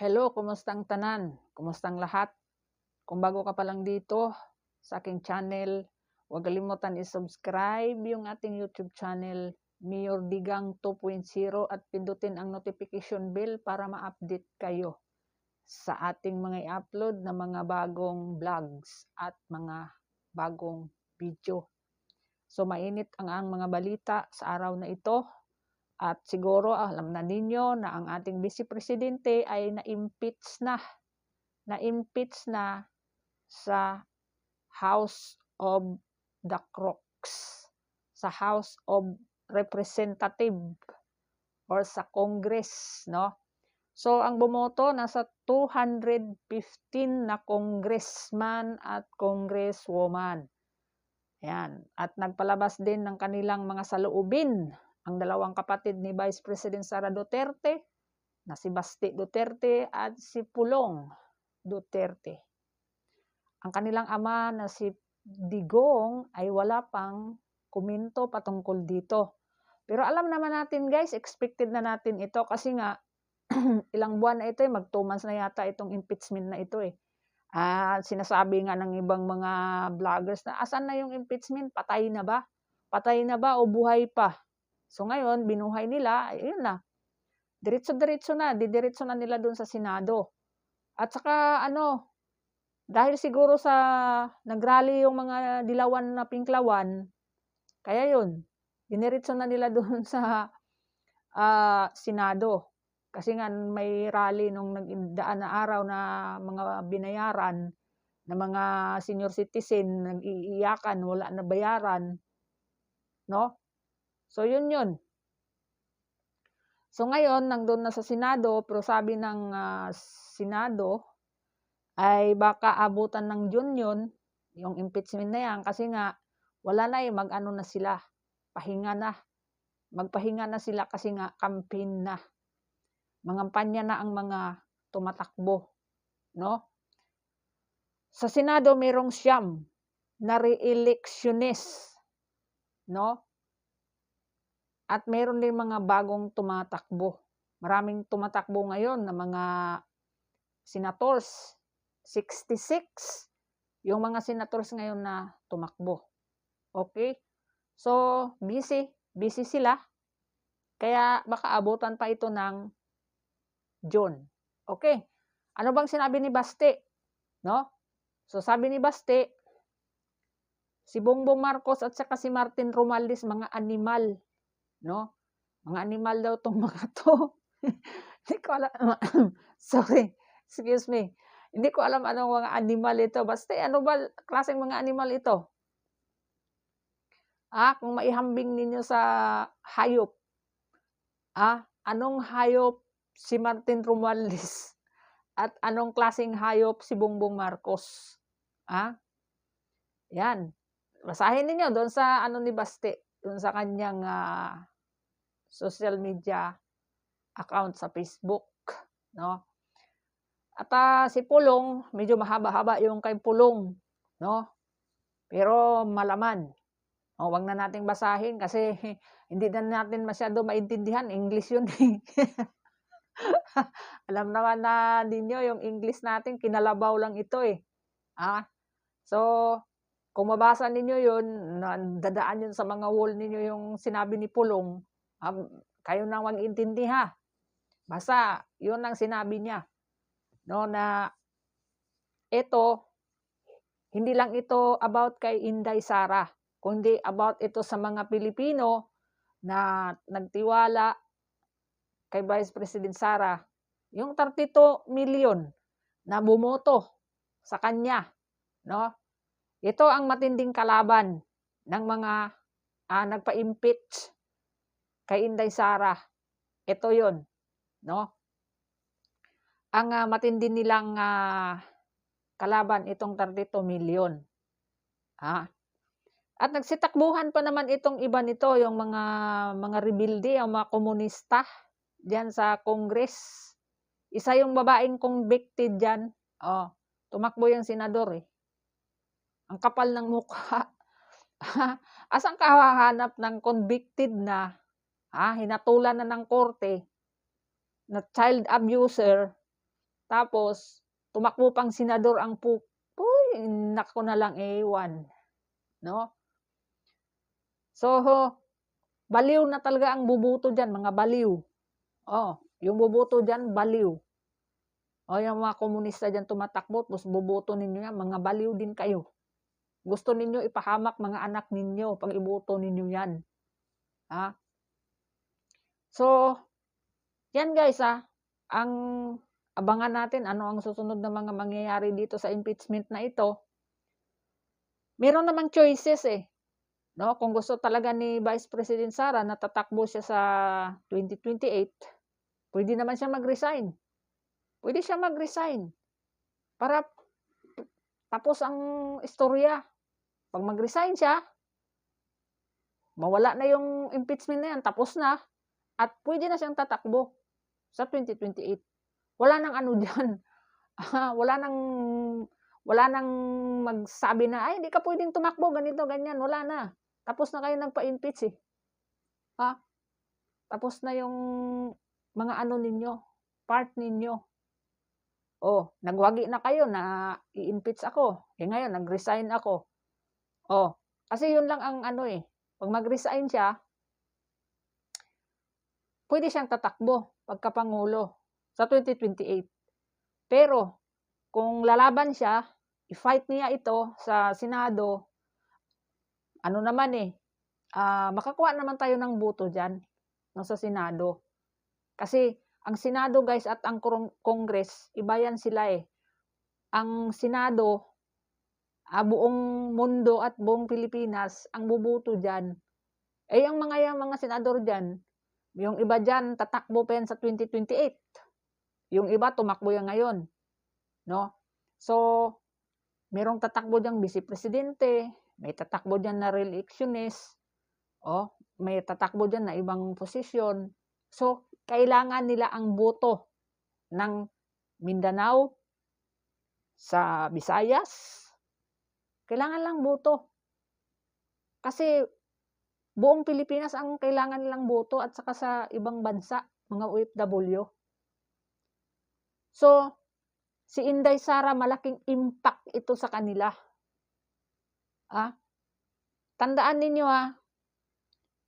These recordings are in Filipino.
Hello, kumustang tanan? Kumustang lahat? Kung bago ka pa lang dito sa aking channel, huwag kalimutan i-subscribe yung ating YouTube channel, Mayor Digang 2.0 at pindutin ang notification bell para ma-update kayo sa ating mga i-upload na mga bagong vlogs at mga bagong video. So mainit ang, ang mga balita sa araw na ito at siguro alam na ninyo na ang ating vice presidente ay na-impeach na. Na-impeach na sa House of the Crocs. Sa House of Representative or sa Congress, no? So ang bumoto nasa 215 na congressman at congresswoman. Yan. At nagpalabas din ng kanilang mga saloobin ang dalawang kapatid ni Vice President Sara Duterte na si Basti Duterte at si Pulong Duterte. Ang kanilang ama na si Digong ay wala pang kuminto patungkol dito. Pero alam naman natin guys, expected na natin ito kasi nga ilang buwan na ito eh, mag 2 months na yata itong impeachment na ito eh. Ah, sinasabi nga ng ibang mga vloggers na asan na yung impeachment? Patay na ba? Patay na ba o buhay pa? So ngayon, binuhay nila, yun na. Diretso-diretso na, didiretso na nila doon sa Senado. At saka ano, dahil siguro sa nagrally yung mga dilawan na pinklawan, kaya yun, diniretso na nila doon sa uh, Senado. Kasi nga may rally nung nagdaan na araw na mga binayaran na mga senior citizen, nag-iiyakan, wala na bayaran. No? So, yun yun. So, ngayon, nandun na sa Senado, pero sabi ng uh, Senado, ay baka abutan ng June yun, yung impeachment na yan, kasi nga, wala na eh, mag-ano na sila, pahinga na. Magpahinga na sila kasi nga, campaign na. Mangampanya na ang mga tumatakbo. No? Sa Senado, mayroong siyam na re-electionist. No? At meron din mga bagong tumatakbo. Maraming tumatakbo ngayon na mga senators. 66 yung mga senators ngayon na tumakbo. Okay? So, busy. Busy sila. Kaya baka abutan pa ito ng June. Okay? Ano bang sinabi ni Baste? No? So, sabi ni Baste, si Bongbong Marcos at saka si Martin Romualdez mga animal no? Mga animal daw tong mga to. Hindi ko alam. Sorry. Excuse me. Hindi ko alam anong mga animal ito. Basta ano ba klaseng mga animal ito? Ah, kung maihambing ninyo sa hayop. Ah, anong hayop si Martin Romualdez? At anong klaseng hayop si Bongbong Marcos? Ah? Yan. Basahin ninyo doon sa ano ni Baste, doon sa kanyang uh, social media account sa Facebook, no? At uh, si Pulong, medyo mahaba-haba yung kay Pulong, no? Pero malaman. O, wag na nating basahin kasi hindi na natin masyado maintindihan. English yun. Eh. Alam naman na ninyo yung English natin, kinalabaw lang ito eh. Ah, so, kung mabasa ninyo yun, dadaan yun sa mga wall ninyo yung sinabi ni Pulong, kayo nang mag-intindi ha. Basta, yun ang sinabi niya. No, na ito, hindi lang ito about kay Inday Sara, kundi about ito sa mga Pilipino na nagtiwala kay Vice President Sara. Yung 32 million na bumoto sa kanya, no? Ito ang matinding kalaban ng mga uh, nagpa-impeach kay Inday Sara. Ito 'yon, no? Ang uh, matindi nilang uh, kalaban itong 32 million. Ha? At nagsitakbuhan pa naman itong iba nito, yung mga mga rebelde, yung mga komunista diyan sa Congress. Isa yung babaeng convicted diyan. Oh, tumakbo yung senador eh. Ang kapal ng mukha. Asang kahahanap ng convicted na ah, hinatulan na ng korte na child abuser Tapos, tumakbo pang senador ang pu... Uy, nako na lang ewan. No? So, baliw na talaga ang bubuto dyan, mga baliw. Oh, yung bubuto dyan, baliw. O yung mga komunista dyan tumatakbo, tapos bubuto ninyo yan, mga baliw din kayo. Gusto ninyo ipahamak mga anak ninyo pag ibuto ninyo yan. Ha? So, yan guys ha, ang abangan natin ano ang susunod na mga mangyayari dito sa impeachment na ito. Meron namang choices eh. No, kung gusto talaga ni Vice President Sara na tatakbo siya sa 2028, pwede naman siya mag-resign. Pwede siya mag-resign para tapos ang istorya. Pag mag-resign siya, mawala na yung impeachment na yan, tapos na, at pwede na siyang tatakbo sa 2028. Wala nang ano diyan. wala nang wala nang magsabi na ay hindi ka pwedeng tumakbo ganito ganyan, wala na. Tapos na kayo nagpa-impeach eh. Ha? Tapos na yung mga ano ninyo, part ninyo. Oh, nagwagi na kayo na i-impeach ako. Eh ngayon, nag-resign ako. Oh, kasi yun lang ang ano eh. Pag mag-resign siya, pwede siyang tatakbo pagkapangulo sa 2028. Pero, kung lalaban siya, i-fight niya ito sa Senado, ano naman eh, uh, makakuha naman tayo ng buto dyan no, sa Senado. Kasi, ang Senado guys at ang Congress, iba yan sila eh. Ang Senado, uh, buong mundo at buong Pilipinas, ang bubuto dyan. Eh, yung mga yung mga senador dyan, yung iba dyan, tatakbo pa yan sa 2028. Yung iba, tumakbo yan ngayon. No? So, merong tatakbo dyan vice presidente, may tatakbo dyan na re-electionist, oh, may tatakbo dyan na ibang posisyon. So, kailangan nila ang boto ng Mindanao, sa Visayas. Kailangan lang boto. Kasi buong Pilipinas ang kailangan nilang boto at saka sa ibang bansa, mga OFW. So, si Inday Sara malaking impact ito sa kanila. Ah? Tandaan ninyo ha,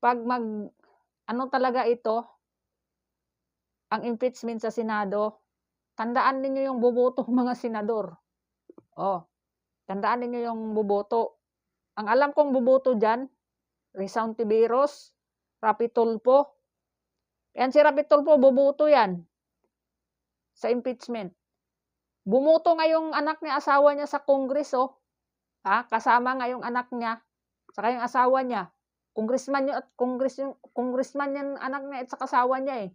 pag mag ano talaga ito, ang impeachment sa Senado, tandaan ninyo yung boboto mga senador. Oh, tandaan ninyo yung boboto. Ang alam kong boboto dyan, Rizal Tiberos, Rapi Tulfo. Yan si Rapi Tulfo, boboto yan sa impeachment. Bumuto nga yung anak niya, asawa niya sa Congress, oh. Ha? Kasama nga yung anak niya, saka yung asawa niya. Congressman yun at congress yung congressman yung anak niya at sa asawa niya eh.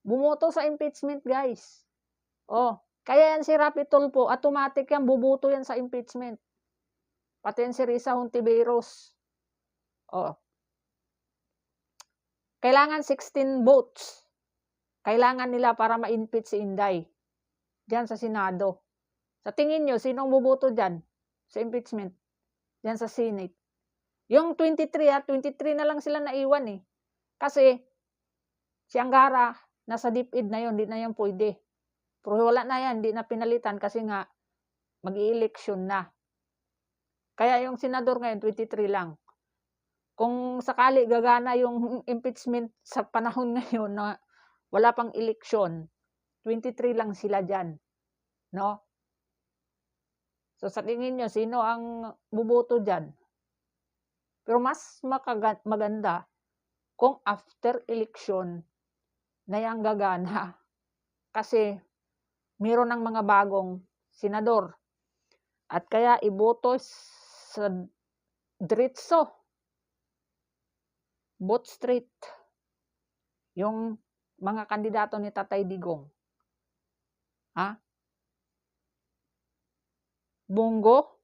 Bumoto sa impeachment, guys. Oh, kaya yan si Rapi Tulfo, automatic yan, bubuto yan sa impeachment. Pati yan si Risa Hontiveros. Oh. Kailangan 16 votes. Kailangan nila para ma-impeach si Inday. Diyan sa Senado. Sa tingin nyo, sinong bubuto dyan sa impeachment? Diyan sa Senate. Yung 23 ha, 23 na lang sila naiwan eh. Kasi si Angara, nasa DepEd na yon, hindi na yan pwede. Pero wala na yan, hindi na pinalitan kasi nga mag-i-election na. Kaya yung senador ngayon, 23 lang. Kung sakali gagana yung impeachment sa panahon ngayon na wala pang eleksyon, 23 lang sila dyan. No? So sa tingin nyo, sino ang buboto dyan? Pero mas maganda kung after election na yung gagana. Kasi meron ng mga bagong senador. At kaya iboto sa diretso, vote straight, yung mga kandidato ni Tatay Digong. Ha? Bungo,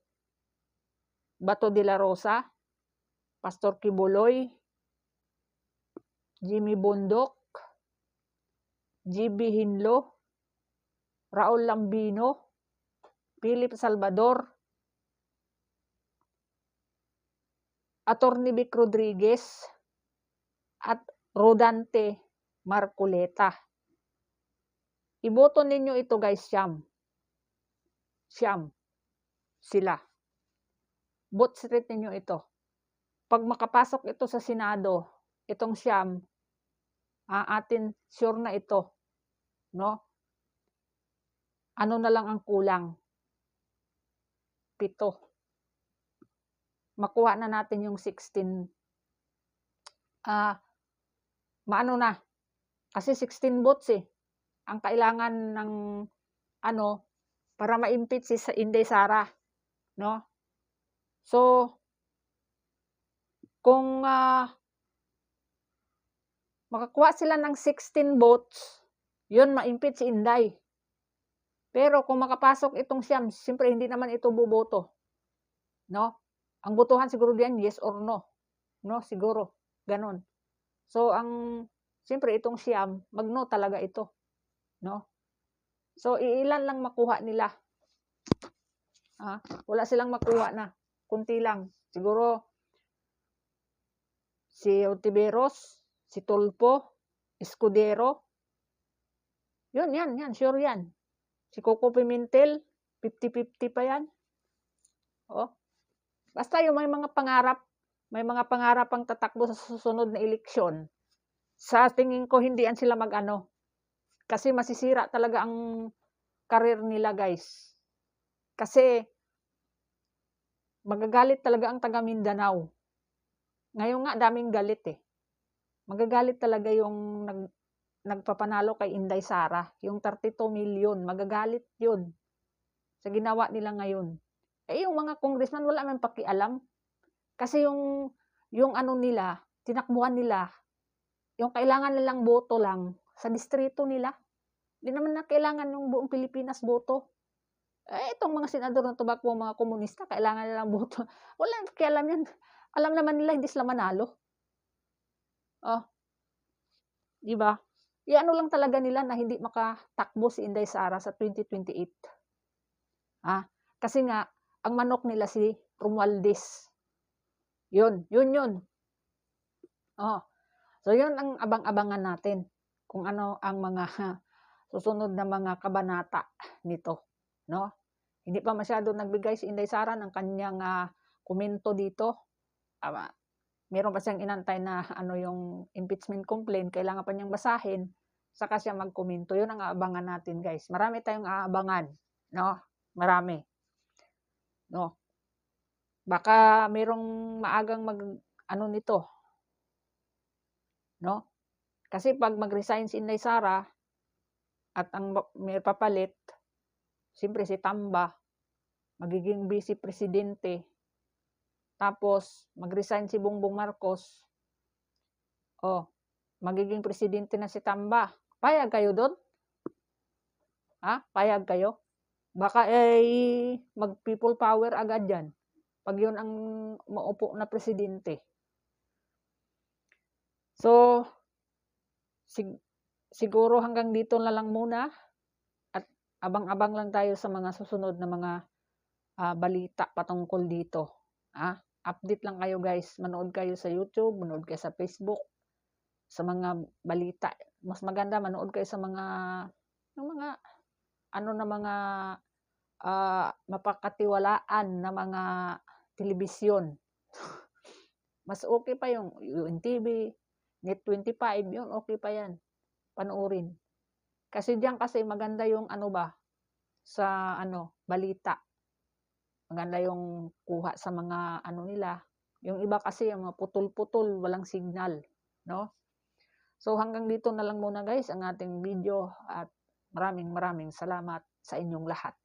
Bato de la Rosa, Pastor Kibuloy, Jimmy Bundok, GB Hinlo, Raul Lambino, Philip Salvador, Attorney Vic Rodriguez, at Rodante Marcoleta. Iboto ninyo ito guys, siyam. Siyam. Sila. Vote street ninyo ito. Pag makapasok ito sa Senado, itong siyam, ah, atin sure na ito. No? Ano na lang ang kulang? Pito. Makuha na natin yung 16. Ah, maano na? Kasi 16 votes eh. Ang kailangan ng ano para ma-impeach si Inday Sara, no? So kung ah, makakuha sila ng 16 votes, yun ma-impeach si Inday. Pero kung makapasok itong siyam, siyempre hindi naman ito boboto. No? Ang botohan siguro diyan yes or no. No, siguro. Ganon. So ang siyempre itong siyam, magno talaga ito. No? So iilan lang makuha nila. Ah, wala silang makuha na. Kunti lang. Siguro si Otiveros, si Tulpo, Escudero. Yun, yan, yan, sure yan. Si Coco Pimentel, 50-50 pa yan. Oh. Basta yung may mga pangarap, may mga pangarap ang tatakbo sa susunod na eleksyon. Sa tingin ko, hindi yan sila mag-ano. Kasi masisira talaga ang karir nila, guys. Kasi, magagalit talaga ang taga Mindanao. Ngayon nga, daming galit eh. Magagalit talaga yung nag, nagpapanalo kay Inday Sara. Yung 32 million, magagalit yun. Sa ginawa nila ngayon. Eh, yung mga congressman, wala man pakialam. Kasi yung, yung ano nila, tinakbuhan nila, yung kailangan nilang boto lang sa distrito nila. Hindi naman na kailangan yung buong Pilipinas boto. Eh, itong mga senador ng tobacco, mga komunista, kailangan nilang boto. Wala nang pakialam yan. Alam naman nila, hindi sila manalo. Oh. Di ba? Iano lang talaga nila na hindi makatakbo si Inday Sara sa 2028. Ah, kasi nga, ang manok nila si Romualdez. Yun, yun yun. Oh. So, yun ang abang-abangan natin kung ano ang mga susunod na mga kabanata nito. No? Hindi pa masyado nagbigay si Inday Sara ng kanyang uh, komento dito. Uh, meron pa siyang inantay na ano yung impeachment complaint, kailangan pa niyang basahin, saka siya magkomento. Yun ang aabangan natin, guys. Marami tayong aabangan, no? Marami. No? Baka merong maagang mag ano nito. No? Kasi pag mag-resign si Inday Sara at ang may papalit, siyempre si Tamba, magiging vice presidente, tapos, mag-resign si Bongbong Marcos. Oh, magiging presidente na si Tamba. Payag kayo doon? Ha? Payag kayo? Baka eh, mag-people power agad yan. Pag yun ang maupo na presidente. So, sig- siguro hanggang dito na lang muna. At abang-abang lang tayo sa mga susunod na mga uh, balita patungkol dito. Ah, update lang kayo guys. Manood kayo sa YouTube, manood kayo sa Facebook, sa mga balita. Mas maganda manood kayo sa mga ng mga ano na mga uh, mapakatiwalaan na mga telebisyon. Mas okay pa yung UNTV, Net25, yun okay pa yan. Panoorin. Kasi diyan kasi maganda yung ano ba sa ano balita maganda yung kuha sa mga ano nila. Yung iba kasi yung mga putol-putol, walang signal, no? So hanggang dito na lang muna guys ang ating video at maraming maraming salamat sa inyong lahat.